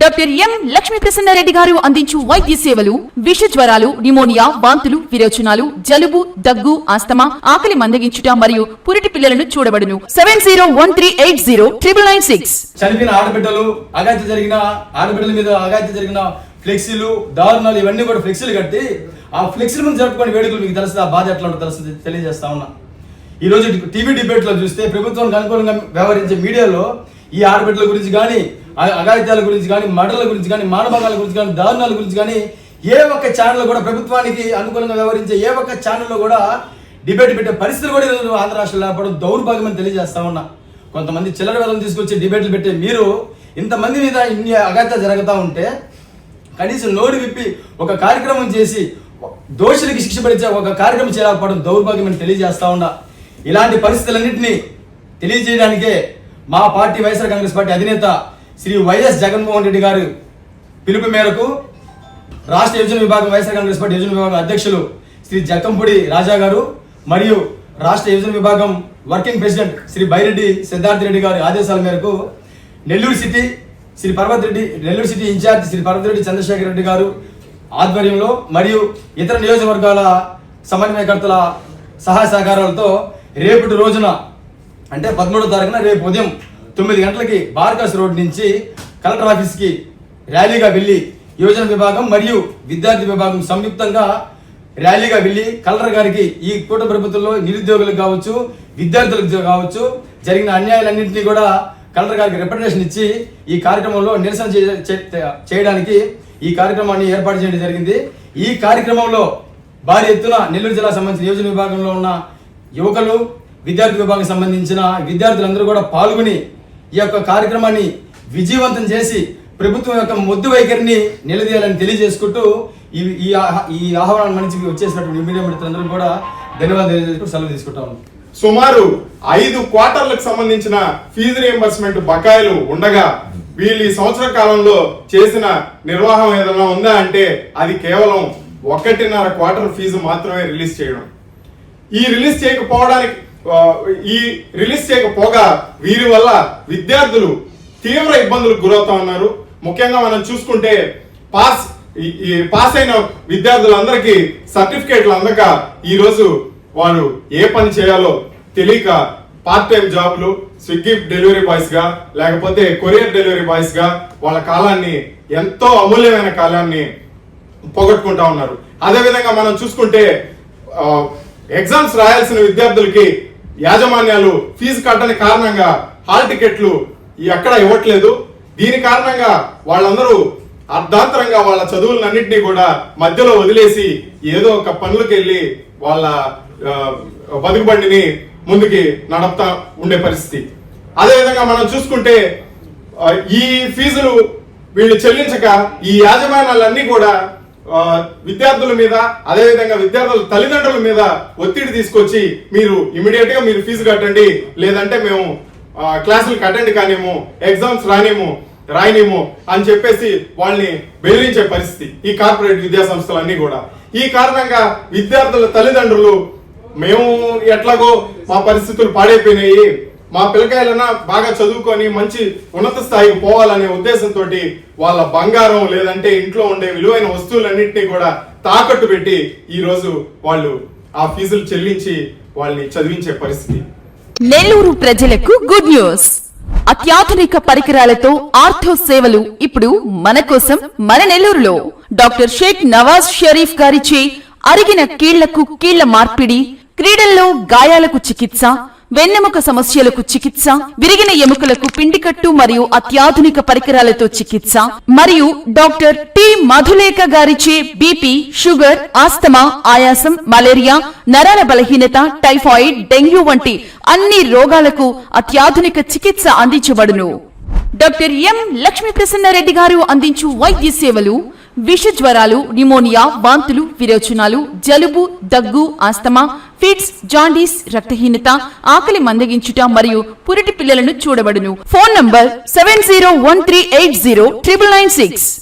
Doctor M Lakshmi Prasanna Reddy గారు అందించు వైద్య సేవలు విష జ్వరాలు నిమోనియా వాంతులు విరోచనాలు జలుబు దగ్గు ఆస్తమా ఆకలి మందగించుట మరియు పురిటి పిల్లలను చూడబడును. Seven zero one three eight zero triple nine six. చనిపోయిన ఆడబిడ్డలు అగాధ్య జరిగిన ఆడబిడ్డల మీద అగాధ్య జరిగిన ఫ్లెక్సీలు దారుణాలు ఇవన్నీ కూడా ఫ్లెక్సీలు కట్టి ఆ ఫ్లెక్సీల మీద జరుపుకునే వేడుకలు మీకు తెలుసు ఆ బాధ ఎట్లా ఉంటుందో తెలియజేస్తా ఉన్నా. ఈ రోజు టీవీ డిబేట్లో చూస్తే ప్రభుత్వానికి అనుకూలంగా వ్యవహరించే మీడియాలో ఈ ఆడబిడ్డల గురించి కానీ అగాధ్యాల గురించి కానీ మడల గురించి కానీ మానభంగాల గురించి కానీ దారుణాల గురించి కానీ ఏ ఒక్క ఛానల్ కూడా ప్రభుత్వానికి అనుకూలంగా వ్యవహరించే ఏ ఒక్క ఛానల్లో కూడా డిబేట్ పెట్టే పరిస్థితులు కూడా ఈరోజు ఆంధ్ర రాష్ట్రంలో లేకపోవడం దౌర్భాగ్యమని తెలియజేస్తా ఉన్నా. కొంతమంది చిల్లర వేలం తీసుకొచ్చి డిబేట్లు పెట్టే మీరు ఇంతమంది మీద ఇన్ని అగాత్యాలు జరుగుతూ ఉంటే కనీసం నోరు విప్పి ఒక కార్యక్రమం చేసి దోషులకి శిక్ష పడిచే ఒక కార్యక్రమం చేయకపోవడం దౌర్భాగ్యమని తెలియజేస్తా ఉన్నా. ఇలాంటి పరిస్థితులన్నింటినీ తెలియజేయడానికే మా పార్టీ వైఎస్ఆర్ కాంగ్రెస్ పార్టీ అధినేత శ్రీ వైఎస్ జగన్మోహన్ రెడ్డి గారు పిలుపు మేరకు రాష్ట్ర యోజన విభాగం వైఎస్ఆర్ కాంగ్రెస్ పార్టీ యోజన విభాగం అధ్యక్షులు శ్రీ జక్కంపూడి రాజా గారు మరియు రాష్ట్ర యోజన విభాగం వర్కింగ్ ప్రెసిడెంట్ శ్రీ బైరెడ్డి సిద్ధార్థ రెడ్డి గారి ఆదేశాల మేరకు Nellore city Shri Parvat Reddy Nellore city incharge Shri Parvat Reddy Chandrasekhar Reddy గారు ఆధ్వర్యంలో మరియు ఇతర నియోజకవర్గాల సమన్వయకర్తల సహాయ సహకారాలతో రేపటి రోజున అంటే పదమూడో తారీఖున రేపు ఉదయం తొమ్మిది గంటలకి బార్కాస్ రోడ్ నుంచి కలెక్టర్ ఆఫీస్కి ర్యాలీగా వెళ్ళి యువజన విభాగం మరియు విద్యార్థి విభాగం సంయుక్తంగా ర్యాలీగా వెళ్ళి కలెక్టర్ గారికి ఈ కూట ప్రభుత్వంలో నిరుద్యోగులకు కావచ్చు విద్యార్థులకు కావచ్చు జరిగిన అన్యాయాలన్నింటినీ కూడా కలెక్టర్ గారికి రిప్రజెంటేషన్ ఇచ్చి ఈ కార్యక్రమంలో నిరసన చేయడానికి ఈ కార్యక్రమాన్ని ఏర్పాటు చేయడం జరిగింది. ఈ కార్యక్రమంలో భారీ ఎత్తున నెల్లూరు జిల్లా సంబంధించిన యోజన విభాగంలో ఉన్న యువకులు విద్యార్థి విభాగం సంబంధించిన విద్యార్థులందరూ కూడా పాల్గొని ఈ యొక్క కార్యక్రమాన్ని విజయవంతం చేసి ప్రభుత్వం యొక్క మొద్దు వైఖరిని నిలదీయాలని తెలియజేసుకుంటూ ఈ ఈ ఈ ఆహ్వానం నుంచి వచ్చేసినటువంటి మీడియా మిత్రులందరూ కూడా ధన్యవాదాలు సెలవు తీసుకుంటా సుమారు ఐదు క్వార్టర్లకు సంబంధించిన ఫీజు రియంబర్స్మెంట్ బకాయిలు ఉండగా వీళ్ళు ఈ సంవత్సర కాలంలో చేసిన నిర్వాహం ఏదైనా ఉందా అంటే అది కేవలం ఒకటిన్నర క్వార్టర్ ఫీజు మాత్రమే రిలీజ్ చేయడం. ఈ రిలీజ్ చేయకపోవడానికి ఈ రిలీజ్ చేయకపోగా వీరి వల్ల విద్యార్థులు తీవ్ర ఇబ్బందులకు గురవుతా ఉన్నారు. ముఖ్యంగా మనం చూసుకుంటే పాస్ ఈ- పాస్ అయిన విద్యార్థులందరికీ సర్టిఫికేట్లు అందక ఈరోజు వారు ఏ పని చేయాలో తెలియక పార్ట్ టైం జాబ్లు స్విగ్గీ డెలివరీ బాయ్స్గా లేకపోతే కొరియర్ డెలివరీ బాయ్స్గా వాళ్ళ కాలాన్ని ఎంతో అమూల్యమైన కాలాన్ని పోగొట్టుకుంటా ఉన్నారు. అదేవిధంగా మనం చూసుకుంటే ఎగ్జామ్స్ రాయాల్సిన విద్యార్థులకి యాజమాన్యాలు ఫీజు కట్టని కారణంగా హాల్ టికెట్లు ఎక్కడ ఇవ్వట్లేదు. దీని కారణంగా వాళ్ళందరూ అర్ధాంతరంగా వాళ్ళ చదువులన్నింటినీ కూడా మధ్యలో వదిలేసి ఏదో ఒక పనులకు వెళ్ళి వాళ్ళ బతుకుబండిని ముందుకి నడుపుతా ఉండే పరిస్థితి. అదేవిధంగా మనం చూసుకుంటే ఈ ఫీజులు వీళ్ళు చెల్లించక ఈ యాజమాన్యాలన్నీ కూడా విద్యార్థుల మీద అదేవిధంగా విద్యార్థుల తల్లిదండ్రుల మీద ఒత్తిడి తీసుకొచ్చి మీరు ఇమీడియట్గా మీరు ఫీజు కట్టండి లేదంటే మేము క్లాసులు క్లాసులకు అటెండ్ కానేమో ఎగ్జామ్స్ రానేమో రాయనేమో అని చెప్పేసి వాళ్ళని బెదిరించే పరిస్థితి ఈ కార్పొరేట్ విద్యా సంస్థలన్నీ కూడా. ఈ కారణంగా విద్యార్థుల తల్లిదండ్రులు మేము ఎట్లాగో మా పరిస్థితులు పాడైపోయినాయి. మా పిల్లకాయలన్నా బాగా చదువుకొని మంచి ఉన్నత స్థాయికి పోవాలనే ఉద్దేశంతో వాళ్ళ బంగారం లేదంటే ఇంట్లో ఉండే విలువైన వస్తువులన్నింటినీ కూడా తాకట్టు పెట్టి ఈ రోజు వాళ్ళు ఆ ఫీజులు చెల్లించి వాళ్ళని చదివించే పరిస్థితి. నెల్లూరు ప్రజలకు గుడ్ న్యూస్ అత్యాధునిక పరికరాలతో ఆర్థో సేవలు ఇప్పుడు మన కోసం మన నెల్లూరులో. డాక్టర్ షేక్ నవాజ్ షరీఫ్ గారిచే అరిగిన కీళ్ళకు కీళ్ళ మార్పిడి క్రీడల్లో గాయాలకు చికిత్స వెన్నెముక సమస్యలకు చికిత్స విరిగిన ఎముకలకు పిండికట్టు మరియు అత్యాధునిక పరికరాలతో చికిత్స మరియు డాక్టర్ టి. మధులేఖ గారిచే బీపీ షుగర్ ఆస్తమా ఆయాసం మలేరియా నరాల బలహీనత టైఫాయిడ్ డెంగ్యూ వంటి అన్ని రోగాలకు అత్యాధునిక చికిత్స అందించబడును. Doctor M. లక్ష్మీ ప్రసన్నారెడ్డి గారు అందించు వైద్య సేవలు విష జ్వరాలు న్యూమోనియా వాంతులు విరోచనాలు జలుబు దగ్గు ఆస్తమా ఫిట్స్ జాండీస్ రక్తహీనత ఆకలి మందగించుట మరియు పురిటి పిల్లలను చూడబడును. Phone number seven zero one three eight zero triple nine six.